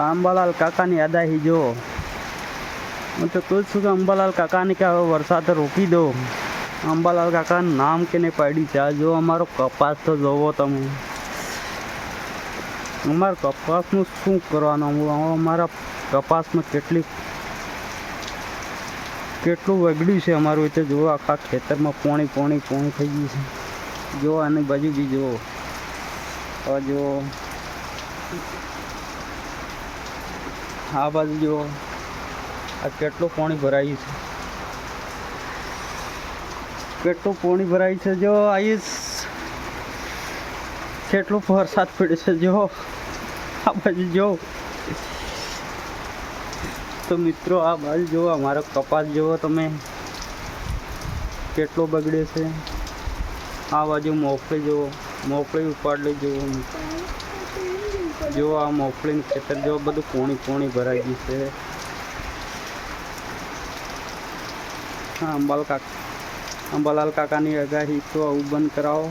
અંબાલાલ કાકાની અદાહી જો હું તો કહું છું કે અંબાલાલ કાકાને કે હવે વરસાદ રોકી દો. અંબાલાલ કાકાનું નામ કે નહીં પાડ્યું છે? જો અમારો કપાસ તો જોવો તમે. અમારા કપાસનું શું કરવાનું? અમારા કપાસમાં કેટલી, કેટલું વગડ્યું છે અમારું? રીતે જુઓ, આખા ખેતરમાં પોણી પોણી પોણી થઈ ગયું છે. જુઓ, આની બાજુ બી જુઓ. જુઓ. આ બાજુ જુઓ આ કેટલું પાણી ભરાયું છે. કેટલું પાણી ભરાયું છે જો, આઈસ. કેટલું વરસાદ પડે છે જો. આ બાજુ જો. તો મિત્રો, આ બાજુ જુઓ અમારો કપાસ જુઓ તમે કેટલો બગડે છે. આ બાજુ મોફળી જુઓ મોકળી ઉપાડી જુઓ જો આ મોફળીનું ખેતર જો બધું પોણી પોણી ભરાઈ ગયું છે. હા અંબાલ કાકા અંબાલાલ કાકાની આગાહી તો આવું બંધ કરાવો.